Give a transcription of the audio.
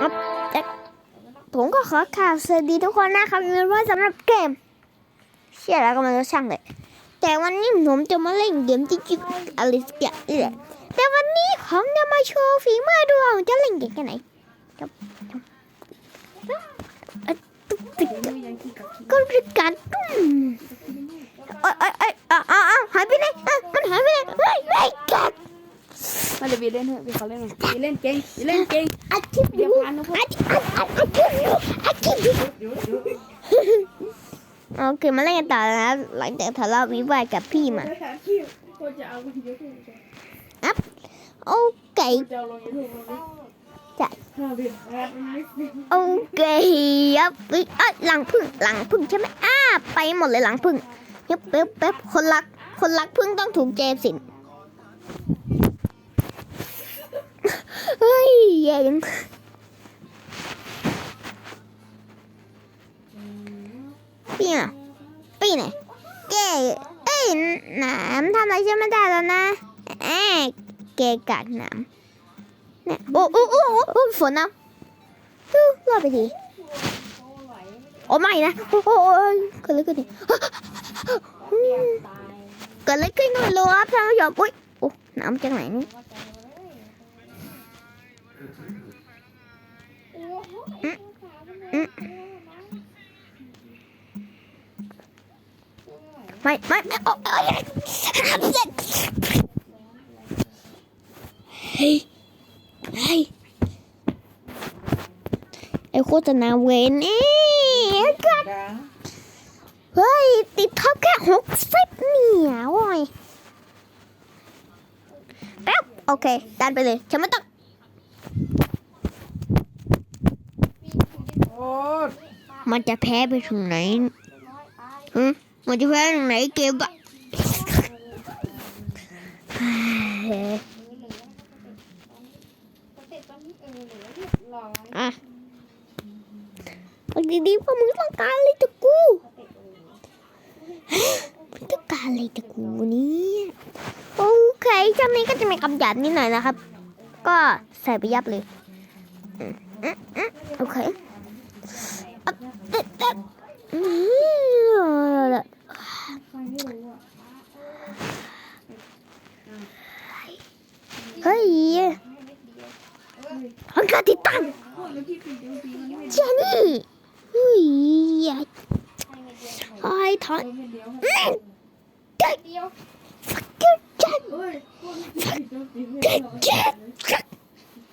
ครับผมก็ขอข่าวสวัสดีทุกคนนะครับยินดีว่าสำหรับเกม เชื่อแล้วก็มันก็ช่างเลย แต่วันนี้ผมจะมาเล่นเกมที่ชื่ออลิสกะนี่แหละแต่วันนี้ผมจะมาโชว์ฝีมือดูว่าจะเล่นเก่งแค่ไหนครับเอ้ยตุ๊กติ๊กก็ริการตุ้มเอ้ยเอ้ยเอ้ยอ้าวอ้าอ้าวหายไปไหนอ้าวมันหายไปไหนเฮ้ยเฮ้ยกัด มาเดี๋ยววีเล่นเถอะวีเขาเล่นหน่อยวีเล่นเก่งวีเล่นเก่งอาชีพเดี๋ยวดูพานุพอาชีพอาชีพดูอาชีพดูโอเคมาเล่นกันต่อนะหลังจากทะเลาะวิวาทกับพี่มาอาลงยูทูบโอเคจะเอาลงยูทูบลงจ้ะห้าบิดโอเคครับเอ้ยเอ้ยหลังพึ่งหลังพึ่งใช่ไหมอ้าไปหมดเลยหลังพึ่งเฮ้ยเป๊บเป๊บคนรักคนรักพึ่งต้องถูกเจมสิน ฮ้ยเย็นพี่อะพี่ไหนเก๋เอ้ยหนามทำอะไรฉันไม่ได้แล้วนะแอะเกะกัดหนามเนี่ยโอ้โอ้โอ้โอ้โอ้ฝนนะฮู้รอดไปดีโอ้ไม่นะโอ้โอ้เกิดอะไรขึ้นเนี่ยเกิดอะไรขึ้นไม่รู้ครับท่านผู้ชมอุ้ยโอ้น้ำจากไหนนี่ ไม่ไม่โอ้โอ้ยห้ามเสร็จเฮ้ยเฮ้ยไอโฆษณาเวนนี่ก็เฮ้ย ติดท็อปแค่หกสิบเนี่ยโว้ยแป๊บโอเคดันไปเลยฉันไม่ต้อง โอ้ มันจะแพ้ไปถึงไหนฮึมันจะแพ้ถึงไหนเกมก็อะเอาดีๆว่ามึงต้องการอะไรจากกูมึงต้องการอะไรจากกูเนี่ยโอเคช่วงนี้ก็จะมีคำหยาบนิดหน่อยนะครับ ก็ใส่ไปยับเลยอืมอืมอืมโอเค อืม เฮ้ยมันก็ติดตั้งเจนี่เฮ้ยไอ้ถอนเล่นเด็กฟักเกอร์